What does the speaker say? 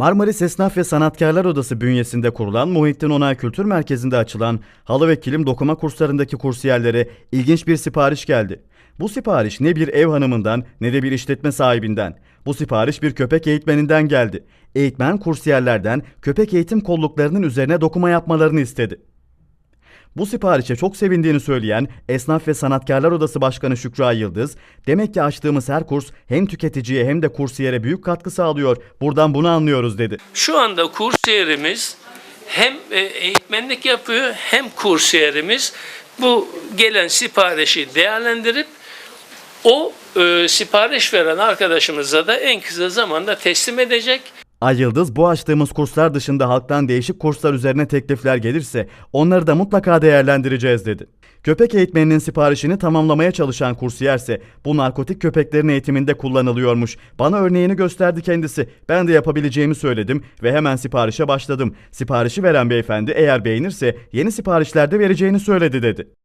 Marmaris Esnaf ve Sanatkarlar Odası bünyesinde kurulan Muhittin Onay Kültür Merkezi'nde açılan halı ve kilim dokuma kurslarındaki kursiyerlere ilginç bir sipariş geldi. Bu sipariş ne bir ev hanımından ne de bir işletme sahibinden. Bu sipariş bir köpek eğitmeninden geldi. Eğitmen kursiyerlerden köpek eğitim kolluklarının üzerine dokuma yapmalarını istedi. Bu siparişe çok sevindiğini söyleyen Esnaf ve Sanatkarlar Odası Başkanı Şükra Yıldız, demek ki açtığımız her kurs hem tüketiciye hem de kursiyere büyük katkı sağlıyor. Buradan bunu anlıyoruz dedi. Şu anda kursiyerimiz hem e, eğitmenlik yapıyor hem kursiyerimiz bu gelen siparişi değerlendirip o e, sipariş veren arkadaşımıza da en kısa zamanda teslim edecek. Ay Yıldız bu açtığımız kurslar dışında halktan değişik kurslar üzerine teklifler gelirse onları da mutlaka değerlendireceğiz dedi. Köpek eğitmeninin siparişini tamamlamaya çalışan kursiyerse bu narkotik köpeklerin eğitiminde kullanılıyormuş. Bana örneğini gösterdi kendisi. Ben de yapabileceğimi söyledim ve hemen siparişe başladım. Siparişi veren beyefendi eğer beğenirse yeni siparişlerde vereceğini söyledi dedi.